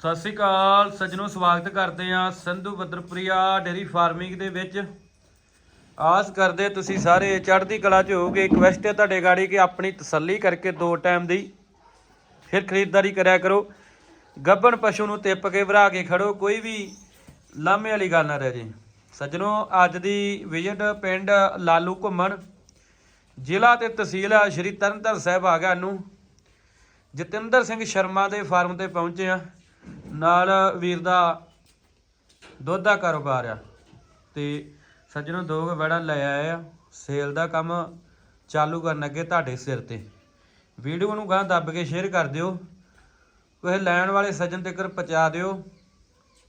ਸਤਿ ਸ੍ਰੀ ਅਕਾਲ, ਸੱਜਣੋ, ਸਵਾਗਤ ਕਰਦੇ ਆ ਸੰਧੂ ਬੱਦਰਪੁਰੀਆ ਡੇਰੀ ਫਾਰਮਿੰਗ ਦੇ ਵਿੱਚ। ਆਸ ਕਰਦੇ ਤੁਸੀਂ ਸਾਰੇ ਚੜ੍ਹਦੀ ਕਲਾ ਚ ਹੋਗੇ ਰਿਕਵੈਸਟ ਹੈ ਤੁਹਾਡੇ ਗਾੜੀ ਕਿ ਆਪਣੀ ਤਸੱਲੀ ਕਰਕੇ ਦੋ ਟਾਈਮ ਦੀ ਫਿਰ ਖਰੀਦਦਾਰੀ ਕਰਿਆ ਕਰੋ। ਗੱਬਣ ਪਸ਼ੂ ਨੂੰ ਤਿੱਪ ਕੇ ਵਰਾ ਕੇ ਖੜੋ, ਕੋਈ ਵੀ ਲਾਮੇ ਵਾਲੀ ਗੱਲ ਨਾ ਰਹਿ ਜੇ। ਸੱਜਣੋ, ਅੱਜ ਦੀ ਵਿਜ਼ਿਟ ਪਿੰਡ ਲਾਲੂ ਘੁੰਮਣ। ਜ਼ਿਲ੍ਹਾ ਤੇ ਤਹਿਸੀਲ ਸ਼੍ਰੀ ਤਰਨਤਾਰਨ ਸਾਹਿਬ ਆ ਗਿਆ ਨੂੰ। ਜਤਿੰਦਰ ਸਿੰਘ ਸ਼ਰਮਾ ਦੇ ਫਾਰਮ ਤੇ ਪਹੁੰਚੇ ਆ ਨਾਲ ਵੀਰ ਦਾ ਦੁੱਧ ਦਾ ਕਾਰੋਬਾਰ ਆ ਤੇ ਸੱਜਣੋਂ ਦੋ ਕੁ ਵੜਾ ਲੈ ਆਏ ਆ। ਸੇਲ ਦਾ ਕੰਮ ਚਾਲੂ ਕਰਨ ਅੱਗੇ ਤੁਹਾਡੇ ਸਿਰ ਤੇ। ਵੀਡੀਓ ਨੂੰ ਗਾਂ ਦੱਬ ਕੇ ਸ਼ੇਅਰ ਕਰ ਦਿਓ। ਕੋਈ ਲੈਣ ਵਾਲੇ ਸੱਜਣ ਤੱਕ ਪਹੁੰਚਾ ਦਿਓ।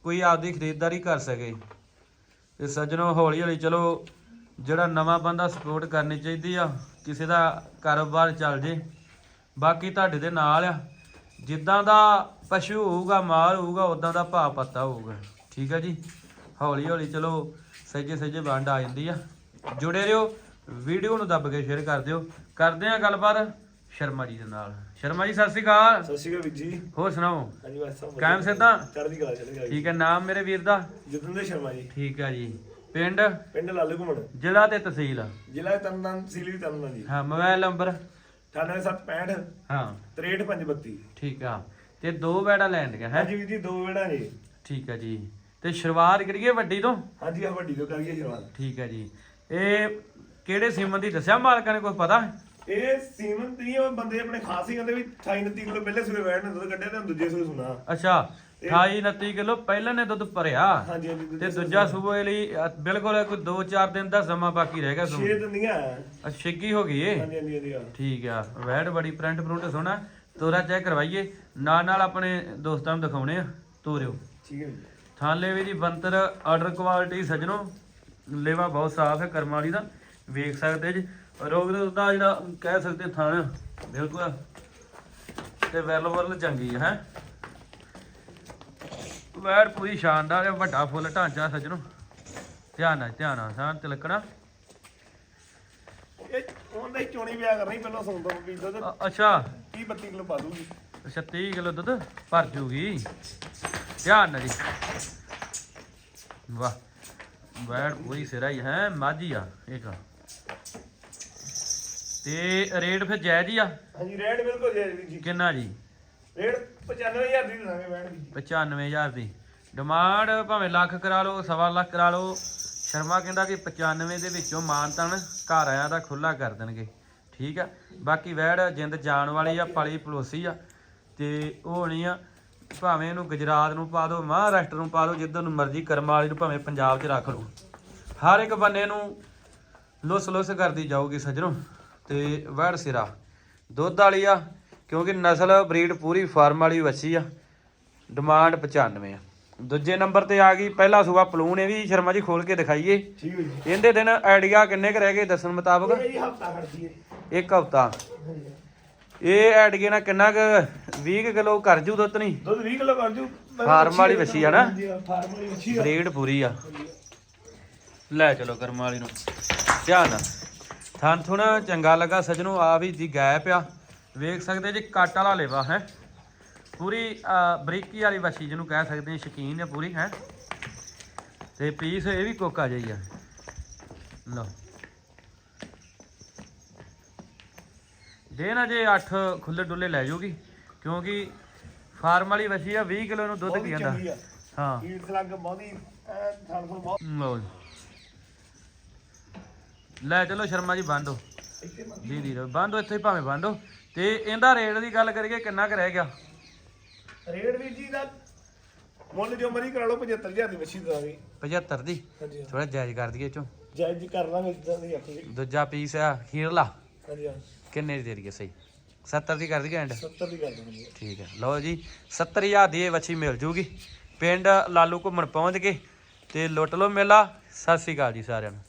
ਕੋਈ ਆਪਦੀ ਖਰੀਦਦਾਰੀ ਕਰ ਸਕੇ। ਤੇ ਸੱਜਣੋਂ ਹੌਲੀ ਹੌਲੀ ਚਲੋ, ਜਿਹੜਾ ਨਵਾਂ ਬੰਦਾ ਸਪੋਰਟ ਕਰਨੀ ਚਾਹੀਦੀ ਆ, ਕਿਸੇ ਦਾ ਕਾਰੋਬਾਰ ਚੱਲ ਜੇ। ਬਾਕੀ ਤੁਹਾਡੇ ਦੇ ਨਾਲ ਆ। ਜਿੱਦਾਂ ਦਾ ਪਸ਼ੂ ਹੋਊਗਾ ਮਾਲ ਹੋਊਗਾ ਉਦਾਂ ਦਾ ਭਾਅ ਪੱਤਾ ਹੋਊਗਾ। ਠੀਕ ਆ ਜੀ? ਹੌਲੀ ਹੌਲੀ ਚਲੋ ਸੱਜੇ ਸੱਜੇ ਵੰਡ ਆ ਜਾਂਦੀ ਆ। ਜੁੜੇ ਰਹੋ ਵੀਡੀਓ ਨੂੰ ਦੱਬ ਕੇ ਸ਼ੇਅਰ ਕਰ ਦਿਓ। ਕਰਦੇ ਆ ਗੱਲਬਾਤ ਸ਼ਰਮਾ ਜੀ ਦੇ ਨਾਲ। ਸ਼ਰਮਾ ਜੀ ਸਤਿ ਸ਼੍ਰੀ ਅਕਾਲ। ਸਤਿ ਸ਼੍ਰੀ ਅਕਾਲ ਵੀਰ ਜੀ। ਹੋਰ ਸੁਣਾਓ? ਹਾਂਜੀ ਬਸ ਸਭ ਕਾਇਮ ਸਿੱਧਾ? ਚੜ੍ਹਦੀ ਕਲਾ ਚੱਲ ਗਿਆ ਠੀਕ ਹੈ ਨਾਮ ਮੇਰੇ ਵੀਰ ਦਾ? ਜਤਿੰਦਰ ਸ਼ਰਮਾ ਜੀ। ਠੀਕ ਆ ਜੀ। ਪਿੰਡ? ਪਿੰਡ ਲਾਲੂ ਘੁੰਮਣ। ਜ਼ਿਲ੍ਹਾ ਤੇ ਤਹਿਸੀਲ? ਜ਼ਿਲ੍ਹਾ ਤਰਨਤਾਰਨ ਤਹਿਸੀਲ ਵੀ ਤਰਨਤਾਰਨ ਜੀ। ਹਾਂ ਮੋਬਾਈਲ ਨੰਬਰ? 9765 ਹਾਂ। 63532 ਠੀਕ ਆ। ਤੇ ਦੋ ਬੈੜਾ ਲੈਣ ਦੀਆਂ ਹੈ? ਹਾਂਜੀ ਵੀਰ ਜੀ ਦੋ ਵੇੜਾ ਜੀ ਠੀਕ ਆ ਜੀ। ਤੇ ਸ਼ੁਰੂਆਤ ਕਰੀਏ ਵੱਡੀ ਤੋਂ? ਹਾਂਜੀ ਆ ਵੱਡੀ ਤੋਂ ਕਰੀਏ ਸ਼ੁਰੂਆਤ। ਠੀਕ ਹੈ ਜੀ। ਇਹ ਕਿਹੜੇ ਸੀਮਨ ਦੀ ਦੱਸਿਆ ਮਾਲਕਾਂ ਨੇ ਕੋਈ ਪਤਾ? ਇਹ ਸੀਮਨ ਦੀ ਉਹ ਬੰਦੇ ਆਪਣੇ ਖਾਸ ਹੀ ਕਹਿੰਦੇ ਵੀ 28 29 ਕਿਲੋ ਪਹਿਲੇ ਸੂਰੇ ਬੈਠ ਨੇ ਦੁੱਧ ਕੱਢਿਆ ਤੇ ਹੁਣ ਦੂਜੇ ਸੂਰੇ ਸੁਣਾ। ਅੱਛਾ 28 29 ਕਿਲੋ ਪਹਿਲਾਂ ਨੇ ਦੁੱਧ ਭਰਿਆ। ਹਾਂਜੀ ਹਾਂਜੀ ਤੇ ਦੂਜਾ ਸੂਬੇ ਲਈ ਅ, ਬਿਲਕੁਲ ਕੋਈ 2-4 ਦਿਨ ਦਾ ਸਮਾਂ ਬਾਕੀ ਰਹਿ ਗਿਆ ਸੂ ਛੇ ਦਿੰਦੀਆਂ ਅੱਛਾ ਛਿੱਗੀ ਹੋ ਗਈ ਏ? ਹਾਂਜੀ ਹਾਂਜੀ ਹਾਂਜੀ ਹਾਂ। ਠੀਕ ਆ ਵੈੜ ਬੜੀ ਪ੍ਰਿੰਟ ਪ੍ਰਿੰਟ ਸੋਹਣਾ। ਤੋਰਾ ਚੈੱਕ ਕਰਵਾਈਏ। ਨਾਲ ਨਾਲ ਆਪਣੇ ਦੋਸਤਾਂ ਨੂੰ ਦਿਖਾਉਣੇ ਆ ਤੋਰਿਓ। ਠੀਕ ਹੈ ਜੀ। ਥਾਲੇ ਵੀ ਦੀ ਬੰਤਰ ਆਰਡਰ ਕੁਆਲਿਟੀ ਸਜਣੋ। ਲੇਵਾ ਬਹੁਤ ਸਾਫ਼ ਹੈ ਕਰਮ ਵਾਲੀ ਦਾ। ਵੇਖ ਸਕਦੇ ਜੀ। ਰੋਗ ਦਾ ਜਿਹੜਾ ਕਹਿ ਸਕਦੇ ਥਾਣ ਬਿਲਕੁਲ। ਤੇ ਵੈਲ ਵਰਲ ਚੰਗੀ ਹੈ ਹੈਂ। ਵੈੜ ਪੂਰੀ ਸ਼ਾਨਦਾਰ ਹੈ ਵੱਡਾ ਫੁੱਲ ਢਾਂਚਾ ਸਜਣੋ। ਧਿਆਨ ਨਾਲ ਧਿਆਨ ਨਾਲ ਸਾਂ ਤਿਲਕਣਾ ਇਹ ਉਹਦਾ ਹੀ ਚੋਣੀ ਵਿਆਹ ਕਰਨੀ ਪਹਿਲਾਂ ਸੁਣਦਾ ਦੁੱਧ ਅ- ਅੱਛਾ। 30 32 ਕਿਲੋ ਪਾ ਦੂਗੀ। ਅੱਛਾ 30 ਕਿਲੋ ਦੁੱਧ ਭਰ ਜੂਗੀ। ਧਿਆਨ ਨਾਲ ਜੀ। ਵਾਹ ਵੈੜ ਪੂਰੀ ਸਿਰਾ ਹੀ ਹੈ ਮਾਝੀ ਆ ਇੱਕ। ਤੇ ਰੇਟ ਫਿਰ ਜਾਇਜ਼ ਹੀ ਆ? ਹਾਂਜੀ ਰੇਟ ਬਿਲਕੁਲ ਜਾਇਜ਼ ਵੀਰ ਜੀ। ਕਿੰਨਾ ਜੀ? ਰੇਟ 95000 ਦੀ ਦੇਵਾਂਗੇ ਬੈਣ ਦੀ 95000 ਦੀ। ਡਿਮਾਂਡ ਭਾਵੇਂ ਲੱਖ ਕਰਾ ਲਓ ਸਵਾ ਲੱਖ ਕਰਾ ਲਓ। ਸ਼ਰਮਾ ਕਹਿੰਦਾ ਕਿ 95 ਦੇ ਵਿੱਚੋਂ ਮਾਨਤਨ ਘਰ ਆਇਆਂ ਦਾ ਖੁੱਲਾ ਕਰ ਦੇਣਗੇ। ਠੀਕ ਆ। ਬਾਕੀ ਵਹਿੜ ਜਿੰਦ ਜਾਣ ਵਾਲੀ ਆ, ਪਲੀ ਪਲੋਸੀ ਆ, ਤੇ ਉਹ ਹੋਣੀ ਆ। ਭਾਵੇਂ ਇਹਨੂੰ ਗੁਜਰਾਤ ਨੂੰ ਪਾ ਦਿਓ, ਮਹਾਰਾਸ਼ਟਰ ਨੂੰ ਪਾ ਦਿਓ, ਜਿੱਧਰ ਨੂੰ ਮਰਜ਼ੀ ਕਰਮ ਵਾਲੀ ਨੂੰ ਭਾਵੇਂ ਪੰਜਾਬ 'ਚ ਰੱਖ ਲਓ। ਹਰ ਇੱਕ ਬੰਨੇ ਨੂੰ ਲੁੱਸ ਲੁੱਸ ਕਰਦੀ ਜਾਊਗੀ ਸੱਜਣੋ, ਤੇ ਵੈੜ ਸਿਰਾ। ਦੁੱਧ ਵਾਲੀ ਆ, ਕਿਉਂਕਿ ਨਸਲ, ਬਰੀਡ ਪੂਰੀ ਫਾਰਮ ਵਾਲੀ ਵੱਛੀ ਆ, ਡਿਮਾਂਡ 95 ਆ। ਦੂਜੇ ਨੰਬਰ ਤੇ ਆ ਗਈ ਪਹਿਲਾ ਸੂਆ ਪਲੂਨ ਇਹ ਵੀ ਸ਼ਰਮਾ ਜੀ ਖੋਲ ਕੇ ਦਿਖਾਈਏ। ਠੀਕ ਹੈ ਜੀ। ਇਹਦੇ ਦਿਨ ਆਈਡੀਆ ਕਿੰਨੇ ਕ ਰਹਿ ਗਏ ਦੱਸਣ ਮੁਤਾਬਕ? ਇਹ ਹਫਤਾ ਖੜਦੀ ਹੈ। ਇੱਕ ਹਫਤਾ। ਇਹ ਆਈਡੀਆ ਨਾਲ ਕਿੰਨਾ ਕ 20 ਕਿਲੋ ਕਰ ਜੂ ਦੁੱਧ ਨਹੀਂ ਦੁੱਧ 20 ਕਿਲੋ ਕਰ ਜੂ। ਫਾਰਮ ਵਾਲੀ ਵੱਛੀ ਆ ਨਾ? ਫਾਰਮ ਵਾਲੀ ਵੱਛੀ ਆ। ਬਰੀਡ ਪੂਰੀ ਆ। ਲੈ ਚਲੋ ਕਰਮ ਵਾਲੀ ਨੂੰ। ਧਿਆਨ ਨਾਲ। ਥਾਂ ਥੁਣ ਚੰਗਾ ਲੱਗਾ ਸਜਣੋ ਆ ਵੀ ਦੀ ਗੈਪ ਆ। ਵੇਖ ਸਕਦੇ ਜੀ ਕੱਟ ਵਾਲਾ ਲੇਵਾ ਹੈ। ਪੂਰੀ ਬਰੀਕੀ ਵਾਲੀ ਵੱਛੀ ਜਿਹਨੂੰ ਕਹਿ ਸਕਦੇ ਹਾਂ ਸ਼ਕੀਨ ਹੈ ਪੂਰੀ ਹੈ। ਤੇ ਪੀਸ ਇਹ ਵੀ ਕੋਕਾ ਜਿਹੀ ਆ। ਲਓ। ਦੇ ਨਾ ਜੇ 8 ਖੁੱਲੇ ਡੁੱਲੇ ਲੈ ਜਾਊਗੀ ਕਿਉਂਕਿ ਫਾਰਮ ਵਾਲੀ ਵੱਛੀ ਆ 20 ਕਿਲੋ ਨੂੰ ਦੁੱਧ ਪੀ ਹੀ ਜਾਂਦਾ ਆ। ਹਾਂ। ਬਹੁਤੀ ਬਹੁਤ। ਲਓ ਜੀ। ਲੈ ਚਲੋ ਸ਼ਰਮਾ ਜੀ ਬੰਦੋ ਜੀ ਦੀ ਬੰਦੋ ਇੱਥੇ ਭਾਵੇਂ ਬੰਦੋ ਤੇ ਇਹਦਾ ਰੇਟ ਦੀ ਗੱਲ ਕਰੀਏ ਕਿੰਨਾ ਕੁ ਰਹਿ ਗਿਆ? ਰੇਟ ਵੀਰ ਜੀ ਦਾ ਮੁੱਲ ਜੋ ਮਰੀ ਕਰਾ ਲਓ 75000 ਦੀ ਵੱਛੀ ਦਵਾਂਗੇ 75 ਦੀ? ਹਾਂਜੀ। ਥੋੜਾ ਜਾਇਜ਼ ਕਰ ਦਈਏ ਚੋਂ। ਜਾਇਜ਼ ਜੀ ਕਰ ਲਾਂਗੇ ਇਦਾਂ ਦੀ ਆਖੋ ਦੂਜਾ ਪੀਸ ਆ ਹੀਰਲਾ ਹਾਂਜੀ ਹਾਂ। ਕਿੰਨੇ ਦੀ ਦੇ ਦਈਏ ਸਹੀ? 70 ਦੀ ਕਰ ਦਈਏ ਐਂਡ 70 ਦੀ ਕਰ ਦਾਂਗੇ ਠੀਕ ਹੈ। ਲਓ ਜੀ 70000 ਦੀ ਇਹ ਵੱਛੀ ਮਿਲ ਜੂਗੀ। ਪਿੰਡ ਲਾਲੂ ਘੁੰਮਣ ਪਹੁੰਚ ਕੇ ਤੇ ਲੁੱਟ ਲਓ ਮੇਲਾ। ਸਤਿ ਸ੍ਰੀ ਅਕਾਲ ਜੀ ਸਾਰਿਆਂ ਨੂੰ।